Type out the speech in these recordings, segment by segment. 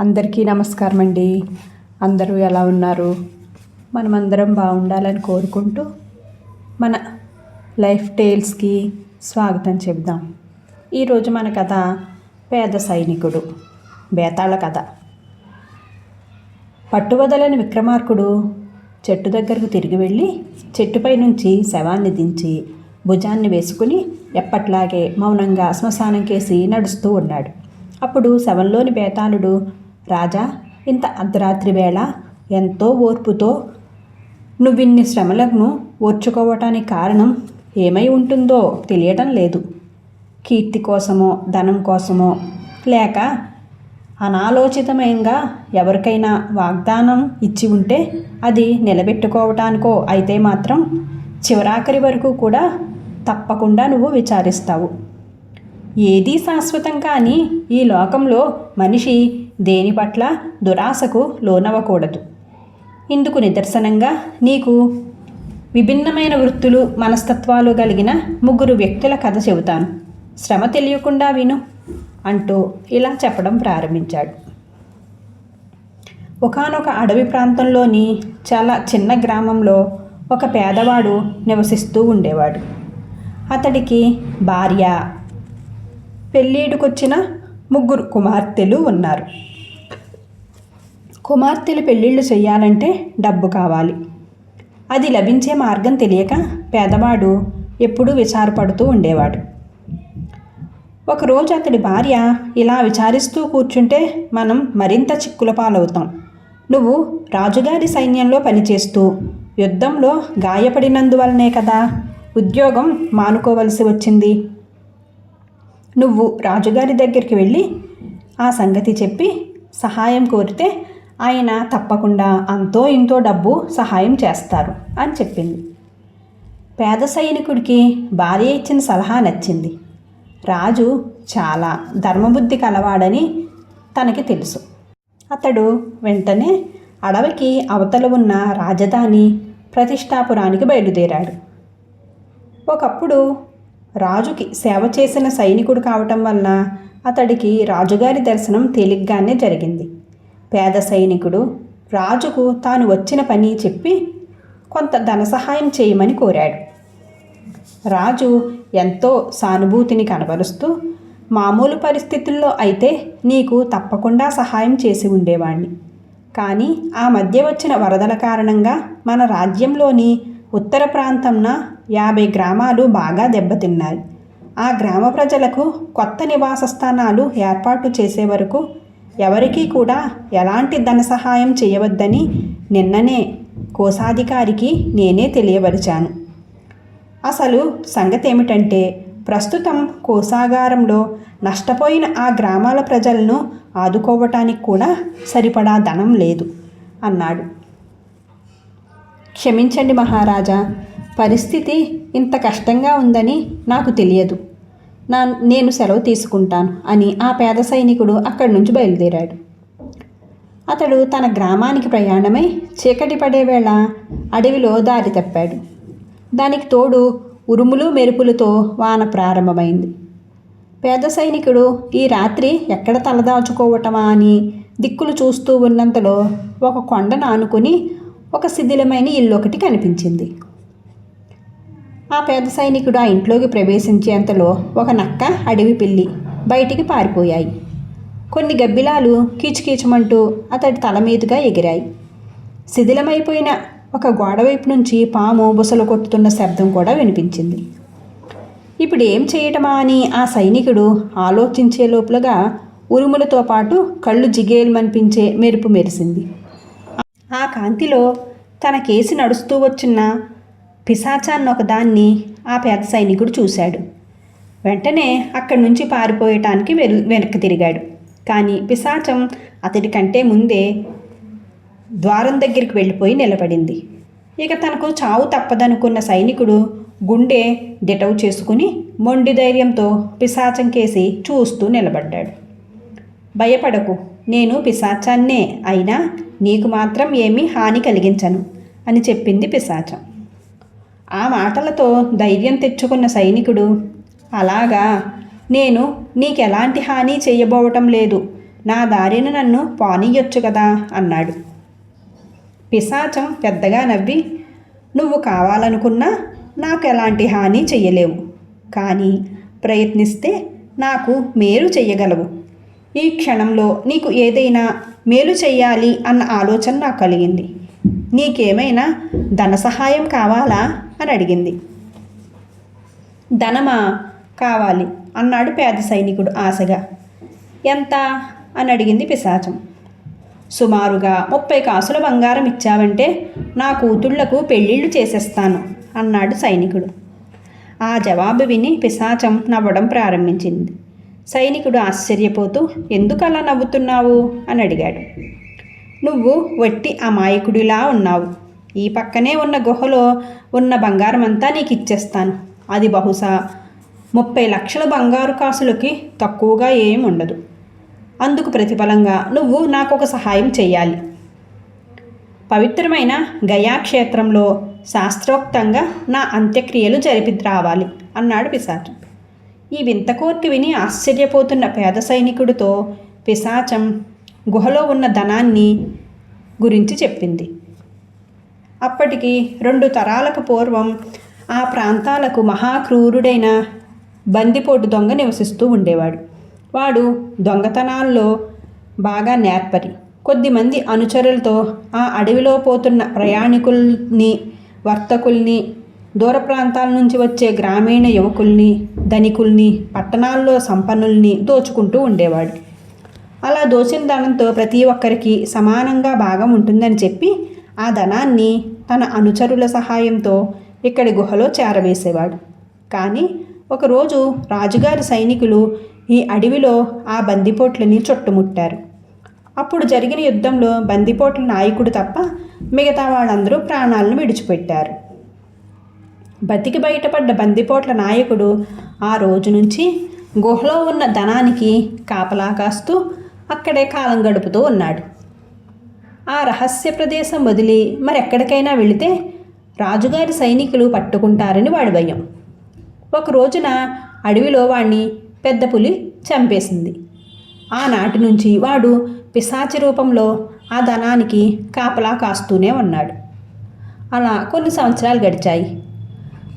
అందరికీ నమస్కారం అండి అందరూ ఎలా ఉన్నారు? మనమందరం బాగుండాలని కోరుకుంటూ మన లైఫ్ టైల్స్కి స్వాగతం చెప్దాం. ఈరోజు మన కథ పేద సైనికుడు బేతాళ కథ. పట్టువదలని విక్రమార్కుడు చెట్టు దగ్గరకు తిరిగి వెళ్ళి చెట్టుపై నుంచి శవాన్ని దించి భుజాన్ని వేసుకుని ఎప్పట్లాగే మౌనంగా శ్మశానం కేసి నడుస్తూ ఉన్నాడు. అప్పుడు శవంలోని బేతాళుడు రాజా ఇంత అర్ధరాత్రి వేళ ఎంతో ఓర్పుతో నువ్విన్ని శ్రమలను ఓర్చుకోవటానికి కారణం ఏమై ఉంటుందో తెలియటం లేదు. కీర్తి కోసమో ధనం కోసమో లేక అనాలోచితమైనగా ఎవరికైనా వాగ్దానం ఇచ్చి ఉంటే అది నిలబెట్టుకోవటానికో అయితే మాత్రం చివరాఖరి వరకు కూడా తప్పకుండా నువ్వు విచారిస్తావు. ఏదీ శాశ్వతం కానీ ఈ లోకంలో మనిషి దేని పట్ల దురాశకు లోనవ్వకూడదు. ఇందుకు నిదర్శనంగా నీకు విభిన్నమైన వృత్తులు మనస్తత్వాలు కలిగిన ముగ్గురు వ్యక్తుల కథ చెబుతాను. శ్రమ తెలియకుండా విను అంటూ ఇలా చెప్పడం ప్రారంభించాడు. ఒకానొక అడవి ప్రాంతంలోని చాలా చిన్న గ్రామంలో ఒక పేదవాడు నివసిస్తూ ఉండేవాడు. అతడికి భార్య పెళ్ళీడుకొచ్చిన ముగ్గురు కుమార్తెలు ఉన్నారు. కుమార్తెలు పెళ్ళిళ్ళు చేయాలంటే డబ్బు కావాలి. అది లభించే మార్గం తెలియక పేదవాడు ఎప్పుడూ విచారపడుతూ ఉండేవాడు. ఒకరోజు అతడి భార్య ఇలా విచారిస్తూ కూర్చుంటే మనం మరింత చిక్కుల పాలవుతాం. నువ్వు రాజుగారి సైన్యంలో పనిచేస్తూ యుద్ధంలో గాయపడినందువలనే కదా ఉద్యోగం మానుకోవలసి వచ్చింది. నువ్వు రాజుగారి దగ్గరికి వెళ్ళి ఆ సంగతి చెప్పి సహాయం కోరితే ఆయన తప్పకుండా అంతో ఇంతో డబ్బు సహాయం చేస్తారు అని చెప్పింది. పేద సైనికుడికి భార్య ఇచ్చిన సలహా నచ్చింది. రాజు చాలా ధర్మబుద్ధి కలవాడని తనకి తెలుసు. అతడు వెంటనే అడవికి అవతల ఉన్న రాజధాని ప్రతిష్టాపురానికి బయలుదేరాడు. ఒకప్పుడు రాజుకి సేవ చేసిన సైనికుడు కావటం వలన అతడికి రాజుగారి దర్శనం తేలిగ్గానే జరిగింది. పేద సైనికుడు రాజుకు తాను వచ్చిన పని చెప్పి కొంత ధన సహాయం చేయమని కోరాడు. రాజు ఎంతో సానుభూతిని కనబరుస్తూ మామూలు పరిస్థితుల్లో అయితే నీకు తప్పకుండా సహాయం చేసి ఉండేవాణ్ణి. కానీ ఆ మధ్య వచ్చిన వరదల కారణంగా మన రాజ్యంలోని ఉత్తర ప్రాంతంన యాభై గ్రామాలు బాగా దెబ్బతిన్నాయి. ఆ గ్రామ ప్రజలకు కొత్త నివాస స్థానాలు ఏర్పాటు చేసే వరకు ఎవరికీ కూడా ఎలాంటి ధన సహాయం చేయవద్దని నిన్ననే కోశాధికారికి నేనే తెలియవరిచాను అసలు సంగతి ఏమిటంటే ప్రస్తుతం కోశాగారంలో నష్టపోయిన ఆ గ్రామాల ప్రజలను ఆదుకోవటానికి కూడా సరిపడా ధనం లేదు అన్నాడు. క్షమించండి మహారాజా పరిస్థితి ఇంత కష్టంగా ఉందని నాకు తెలియదు. నా నేను సెలవు తీసుకుంటాను అని ఆ పేద సైనికుడు అక్కడి నుంచి బయలుదేరాడు. అతడు తన గ్రామానికి ప్రయాణమై చీకటి పడే వేళ అడవిలో దారి తప్పాడు. దానికి తోడు ఉరుములు మెరుపులతో వాన ప్రారంభమైంది. పేద సైనికుడు ఈ రాత్రి ఎక్కడ తలదాచుకోవటమా అని దిక్కులు చూస్తూ ఉన్నంతలో ఒక కొండను ఆనుకుని ఒక శిథిలమైన ఇల్లు ఒకటి కనిపించింది. ఆ పేద సైనికుడు ఆ ఇంట్లోకి ప్రవేశించేంతలో ఒక నక్క అడవి పిల్లి బయటికి పారిపోయాయి. కొన్ని గబ్బిలాలు కీచుకీచమంటూ అతడి తల మీదుగా ఎగిరాయి. శిథిలమైపోయిన ఒక గోడ వైపు నుంచి పాము బుసలు కొట్టుతున్న శబ్దం కూడా వినిపించింది. ఇప్పుడు ఏం చేయటమా అని ఆ సైనికుడు ఆలోచించే లోపలగా ఉరుములతో పాటు కళ్ళు జిగేల్మనిపించే మెరుపు మెరిసింది. ఆ కాంతిలో తన కేసి నడుస్తూ వచ్చిన పిశాచాన్ని ఒకదాన్ని ఆ పేద సైనికుడు చూశాడు. వెంటనే అక్కడి నుంచి పారిపోయటానికి వెరు వెనక్కి తిరిగాడు. కానీ పిశాచం అతడి కంటే ముందే ద్వారం దగ్గరికి వెళ్ళిపోయి నిలబడింది. ఇక తనకు చావు తప్పదనుకున్న సైనికుడు గుండె డిటవ్ చేసుకుని మొండి ధైర్యంతో పిశాచం కేసి చూస్తూ నిలబడ్డాడు. భయపడకు నేను పిశాచాన్నే అయినా నీకు మాత్రం ఏమీ హాని కలిగించను అని చెప్పింది పిశాచం. ఆ మాటలతో ధైర్యం తెచ్చుకున్న సైనికుడు అలాగా నేను నీకెలాంటి హాని చేయబోవటం లేదు. నా దారిన నన్ను పానీయొచ్చు కదా అన్నాడు. పిశాచం పెద్దగా నవ్వి నువ్వు కావాలనుకున్నా నాకు ఎలాంటి హాని చెయ్యలేవు. కానీ ప్రయత్నిస్తే నాకు మేలు చెయ్యగలవు. ఈ క్షణంలో నీకు ఏదైనా మేలు చెయ్యాలి అన్న ఆలోచన నాకు కలిగింది. నీకేమైనా ధన సహాయం కావాలా? అని అడిగింది. ధనమా కావాలి అన్నాడు పేద సైనికుడు ఆశగా. ఎంత అని అడిగింది పిశాచం. సుమారుగా ముప్పై కాసుల బంగారం ఇచ్చావంటే నా కూతుళ్ళకు పెళ్ళిళ్ళు చేసేస్తాను అన్నాడు సైనికుడు. ఆ జవాబు విని పిశాచం నవ్వడం ప్రారంభించింది. సైనికుడు ఆశ్చర్యపోతూ ఎందుకు అలా నవ్వుతున్నావు అని అడిగాడు. నువ్వు వట్టి అమాయకుడిలా ఉన్నావు. ఈ పక్కనే ఉన్న గుహలో ఉన్న బంగారం అంతా నీకు ఇచ్చేస్తాను అది బహుశా ముప్పై లక్షల బంగారు కాసులకి తక్కువగా ఏం ఉండదు. అందుకు ప్రతిఫలంగా నువ్వు నాకు ఒక సహాయం చేయాలి పవిత్రమైన గయాక్షేత్రంలో శాస్త్రోక్తంగా నా అంత్యక్రియలు జరిపి రావాలి అన్నాడు పిశాచం. ఈ వింత కోర్టు విని ఆశ్చర్యపోతున్న పేద సైనికుడితో పిశాచం గుహలో ఉన్న ధనాన్ని గురించి చెప్పింది. అప్పటికి రెండు తరాలకు పూర్వం ఆ ప్రాంతాలకు మహాక్రూరుడైన బందిపోటు దొంగ నివసిస్తూ ఉండేవాడు. వాడు దొంగతనాల్లో బాగా నేర్పరి. కొద్దిమంది అనుచరులతో ఆ అడవిలో పోతున్న ప్రయాణికుల్ని వర్తకుల్ని దూర ప్రాంతాల నుంచి వచ్చే గ్రామీణ యువకుల్ని ధనికుల్ని పట్టణాల్లో సంపన్నుల్ని దోచుకుంటూ ఉండేవాడు. అలా దోచిన ధనంతో ప్రతి ఒక్కరికి సమానంగా భాగం ఉంటుందని చెప్పి ఆ ధనాన్ని తన అనుచరుల సహాయంతో ఇక్కడి గుహలో చేరవేసేవాడు. కానీ ఒకరోజు రాజుగారి సైనికులు ఈ అడవిలో ఆ బందిపోట్లని చుట్టుముట్టారు. అప్పుడు జరిగిన యుద్ధంలో బందిపోట్ల నాయకుడు తప్ప మిగతా వాళ్ళందరూ ప్రాణాలను విడిచిపెట్టారు. బతికి బయటపడ్డ బందిపోట్ల నాయకుడు ఆ రోజు నుంచి గుహలో ఉన్న ధనానికి కాపలా కాస్తూ అక్కడే కాలం గడుపుతూ ఉన్నాడు. ఆ రహస్య ప్రదేశం వదిలి మరెక్కడికైనా వెళితే రాజుగారి సైనికులు పట్టుకుంటారని వాడి భయం. ఒక రోజున అడవిలో వాణ్ణి పెద్ద పులి చంపేసింది. ఆనాటి నుంచి వాడు పిశాచి రూపంలో ఆ ధనానికి కాపలా కాస్తూనే ఉన్నాడు. అలా కొన్ని సంవత్సరాలు గడిచాయి.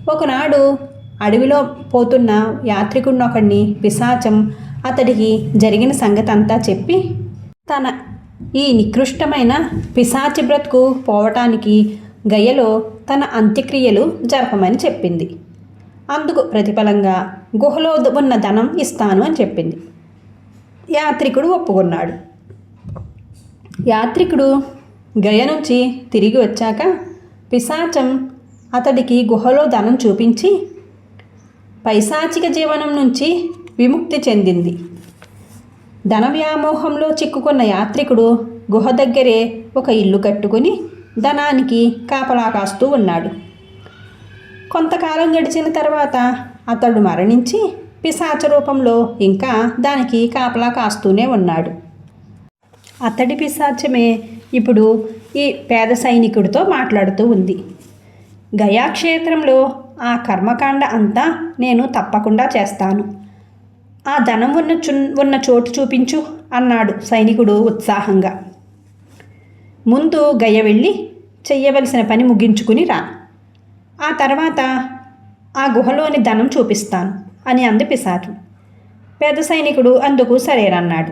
ఒకనాడు అడవిలో పోతున్న యాత్రికుడినొకడిని పిశాచం అతడికి జరిగిన సంగతి అంతా చెప్పి తన ఈ నికృష్టమైన పిశాచి బ్రతుకు పోవటానికి గయలో తన అంత్యక్రియలు జరపమని చెప్పింది. అందుకు ప్రతిఫలంగా గుహలో ఉన్న ధనం ఇస్తాను అని చెప్పింది. యాత్రికుడు ఒప్పుకున్నాడు. యాత్రికుడు గయ నుంచి తిరిగి వచ్చాక పిశాచం అతడికి గుహలో ధనం చూపించి పైశాచిక జీవనం నుంచి విముక్తి చెందింది. ధన వ్యామోహంలో చిక్కుకున్న యాత్రికుడు గుహ దగ్గరే ఒక ఇల్లు కట్టుకుని ధనానికి కాపలా కాస్తూ ఉన్నాడు. కొంతకాలం గడిచిన తర్వాత అతడు మరణించి పిశాచ రూపంలో ఇంకా దానికి కాపలా కాస్తూనే ఉన్నాడు. అతడి పిశాచమే ఇప్పుడు ఈ పేద సైనికుడితో మాట్లాడుతూ ఉంది. గయాక్షేత్రంలో ఆ కర్మకాండ అంతా నేను తప్పకుండా చేస్తాను. ఆ ధనం ఉన్న చు ఉన్న చోటు చూపించు అన్నాడు సైనికుడు ఉత్సాహంగా. ముందు గయ్య వెళ్ళి చెయ్యవలసిన పని ముగించుకుని రా. ఆ తర్వాత ఆ గుహలోని ధనం చూపిస్తాను అని అంది పిశాచం. పేద సైనికుడు అందుకు సరేనన్నాడు.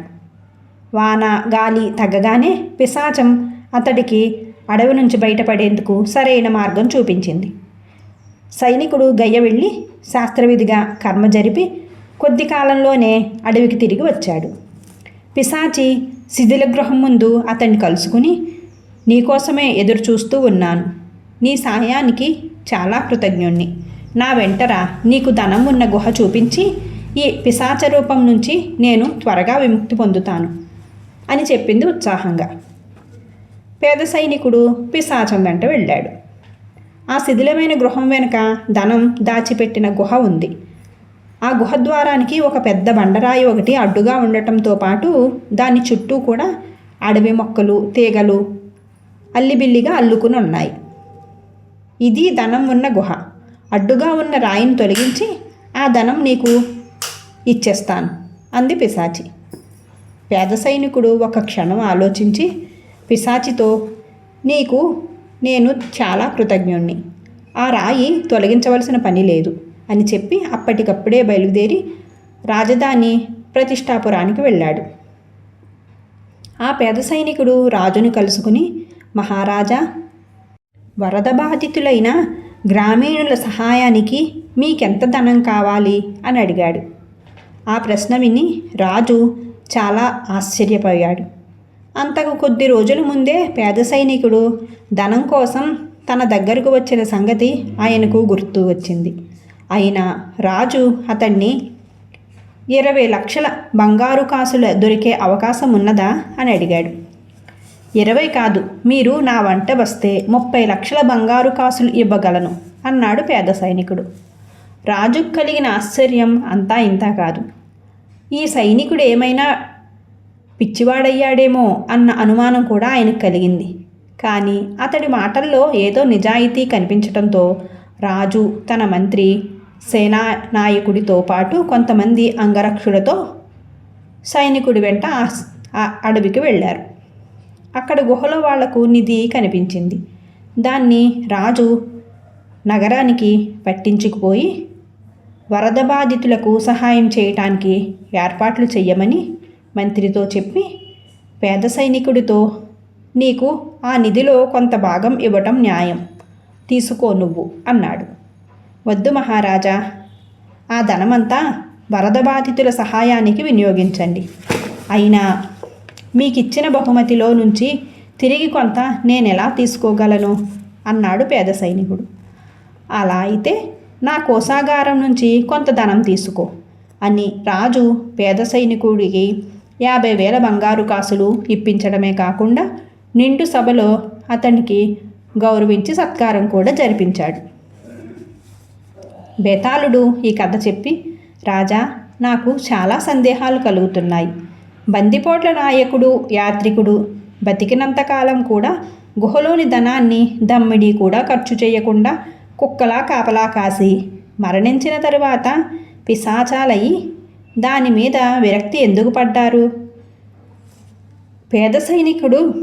వాన గాలి తగ్గగానే పిశాచం అతడికి అడవి నుంచి బయటపడేందుకు సరైన మార్గం చూపించింది. సైనికుడు గయ్య వెళ్ళి శాస్త్రవిధిగా కర్మ జరిపి కొద్ది కాలంలోనే అడవికి తిరిగి వచ్చాడు. పిశాచి శిథిల గృహం ముందు అతన్ని కలుసుకుని నీకోసమే ఎదురు చూస్తూ ఉన్నాను. నీ సహాయానికి చాలా కృతజ్ఞుణ్ణి. నా వెంటరా నీకు ధనం ఉన్న గుహ చూపించి ఈ పిశాచ రూపం నుంచి నేను త్వరగా విముక్తి పొందుతాను అని చెప్పింది ఉత్సాహంగా. పేద సైనికుడు పిశాచం వెంట వెళ్ళాడు. ఆ శిథిలమైన గృహం వెనుక ధనం దాచిపెట్టిన గుహ ఉంది. ఆ గుహ ద్వారానికి ఒక పెద్ద బండరాయి ఒకటి అడ్డుగా ఉండటంతో పాటు దాని చుట్టూ కూడా అడవి మొక్కలు తీగలు అల్లిబిల్లిగా అల్లుకుని ఉన్నాయి ఇది ధనం ఉన్న గుహ. అడ్డుగా ఉన్న రాయిని తొలగించి ఆ ధనం నీకు ఇచ్చేస్తాను అంది పిశాచి. పేద సైనికుడు ఒక క్షణం ఆలోచించి పిశాచితో నీకు నేను చాలా కృతజ్ఞుణ్ణి. ఆ రాయి తొలగించవలసిన పని లేదు. అని చెప్పి అప్పటికప్పుడే బయలుదేరి రాజధాని ప్రతిష్టాపురానికి వెళ్ళాడు. ఆ పేద సైనికుడు రాజును కలుసుకుని మహారాజా వరద బాధితులైన గ్రామీణుల సహాయానికి మీకెంత ధనం కావాలి అని అడిగాడు. ఆ ప్రశ్న విని రాజు చాలా ఆశ్చర్యపోయాడు. అంతకు కొద్ది రోజుల ముందే పేద సైనికుడు ధనం కోసం తన దగ్గరకు వచ్చిన సంగతి ఆయనకు గుర్తు వచ్చింది. అయినా రాజు అతన్ని ఇరవై లక్షల బంగారు కాసులు దొరికే అవకాశం ఉన్నదా అని అడిగాడు. ఇరవై కాదు మీరు నా వంట వస్తే ముప్పై లక్షల బంగారు కాసులు ఇవ్వగలను అన్నాడు పేద సైనికుడు. రాజుకు కలిగిన ఆశ్చర్యం అంతా ఇంతా కాదు. ఈ సైనికుడు ఏమైనా పిచ్చివాడయ్యాడేమో అన్న అనుమానం కూడా ఆయనకు కలిగింది. కానీ అతడి మాటల్లో ఏదో నిజాయితీ కనిపించడంతో రాజు తన మంత్రి సేనా నాయకుడితో పాటు కొంతమంది అంగరక్షులతో సైనికుడి వెంట అడవికి వెళ్ళారు. అక్కడ గుహలో వాళ్ళకు నిధి కనిపించింది. దాన్ని రాజు నగరానికి పట్టించుకుపోయి వరద బాధితులకు సహాయం చేయటానికి ఏర్పాట్లు చెయ్యమని మంత్రితో చెప్పి పేద సైనికుడితో నీకు ఆ నిధిలో కొంత భాగం ఇవ్వటం న్యాయం. తీసుకో నువ్వు అన్నాడు. వద్దు మహారాజా. ఆ ధనమంతా వరద బాధితుల సహాయానికి వినియోగించండి. అయినా మీకిచ్చిన బహుమతిలో నుంచి తిరిగి కొంత నేను ఎలా తీసుకోగలను? అన్నాడు పేద సైనికుడు. అలా అయితే నా కోసాగారం నుంచి కొంత ధనం తీసుకో. అని రాజు పేద సైనికుడికి యాభై వేల బంగారు కాసులు ఇప్పించడమే కాకుండా నిండు సభలో అతనికి గౌరవించి సత్కారం కూడా జరిపించాడు. బేతాళుడు ఈ కథ చెప్పి రాజా నాకు చాలా సందేహాలు కలుగుతున్నాయి. బందిపోట్ల నాయకుడు యాత్రికుడు బతికినంతకాలం కూడా గుహలోని ధనాన్ని దమ్మిడి కూడా ఖర్చు చేయకుండా కుక్కలా కాపలా కాసి మరణించిన తరువాత పిశాచాలయ్యి దాని మీద విరక్తి ఎందుకు పడ్డారు? పేద సైనికుడు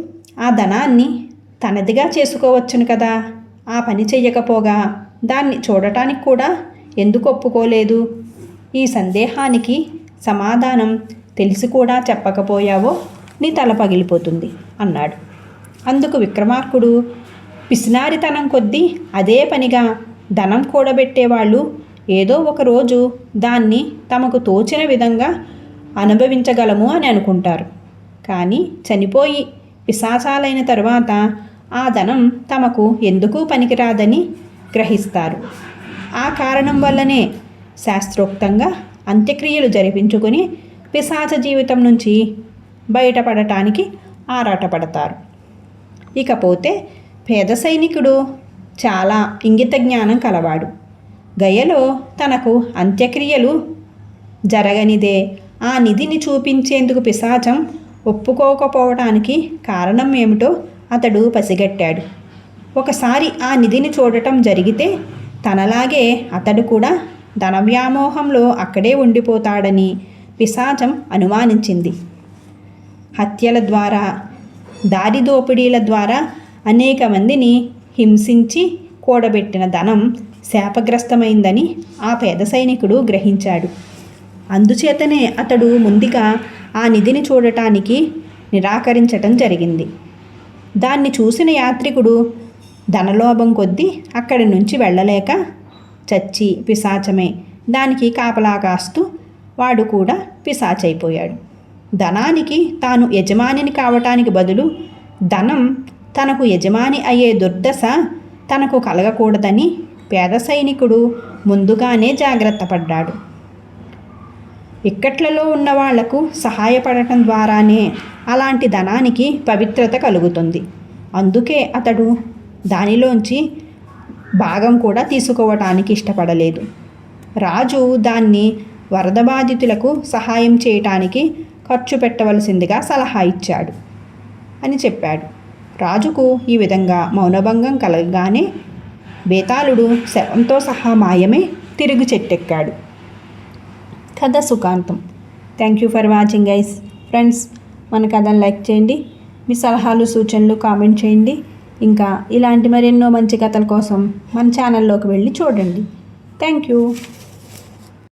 ఆ ధనాన్ని తనదిగా చేసుకోవచ్చును కదా. ఆ పని చెయ్యకపోగా దాన్ని చూడటానికి కూడా ఎందుకు ఒప్పుకోలేదు? ఈ సందేహానికి సమాధానం తెలిసి కూడా చెప్పకపోయావో నీ తల పగిలిపోతుంది అన్నాడు. అందుకు విక్రమార్కుడు పిసినారితనం కొద్దీ అదే పనిగా ధనం కూడబెట్టేవాళ్ళు ఏదో ఒక రోజు దాన్ని తమకు తోచిన విధంగా అనుభవించగలము అని అనుకుంటారు. కానీ చనిపోయి పిశాచాలైన తరువాత ఆ ధనం తమకు ఎందుకు పనికిరాదని గ్రహిస్తారు. ఆ కారణం వల్లనే శాస్త్రోక్తంగా అంత్యక్రియలు జరిపించుకొని పిశాచ జీవితం నుంచి బయటపడటానికి ఆరాటపడతారు. ఇకపోతే పేద సైనికుడు చాలా ఇంగిత జ్ఞానం కలవాడు. గయలో తనకు అంత్యక్రియలు జరగనిదే ఆ నిధిని చూపించేందుకు పిశాచం ఒప్పుకోకపోవటానికి కారణం ఏమిటో అతడు పసిగట్టాడు. ఒకసారి ఆ నిధిని చూడటం జరిగితే తనలాగే అతడు కూడా ధన వ్యామోహంలో అక్కడే ఉండిపోతాడని పిశాచం అనుమానించింది. హత్యల ద్వారా దారి దోపిడీల ద్వారా అనేక మందిని హింసించి కూడబెట్టిన ధనం శాపగ్రస్తమైందని ఆ పేద సైనికుడు గ్రహించాడు. అందుచేతనే అతడు ముందుగా ఆ నిధిని చూడటానికి నిరాకరించటం జరిగింది. దాన్ని చూసిన యాత్రికుడు ధనలోభం కొద్దీ అక్కడి నుంచి వెళ్ళలేక చచ్చి పిశాచమే. దానికి కాపలా కాస్తూ వాడు కూడా పిశాచైపోయాడు. ధనానికి తాను యజమానిని కావటానికి బదులు ధనం తనకు యజమాని అయ్యే దుర్దశ తనకు కలగకూడదని పేద సైనికుడు ముందుగానే జాగ్రత్త పడ్డాడు. ఇక్కట్లలో ఉన్న వాళ్ళకు సహాయపడటం ద్వారానే అలాంటి ధనానికి పవిత్రత కలుగుతుంది. అందుకే అతడు దానిలోంచి భాగం కూడా తీసుకోవటానికి ఇష్టపడలేదు. రాజు దాన్ని వరద బాధితులకు సహాయం చేయటానికి ఖర్చు పెట్టవలసిందిగా సలహా ఇచ్చాడు అని చెప్పాడు. రాజుకు ఈ విధంగా మౌనభంగం కలగగానే బేతాళుడు శవంతో సహా మాయమే తిరుగు చెట్టెక్కాడు. కథ సుఖాంతం. Thank you for watching guys friends మన కథను లైక్ చేయండి. మీ సలహాలు సూచనలు కామెంట్ చేయండి. ఇంకా ఇలాంటి మరెన్నో మంచి కథల కోసం మన ఛానల్లోకి వెళ్ళి చూడండి. Thank you.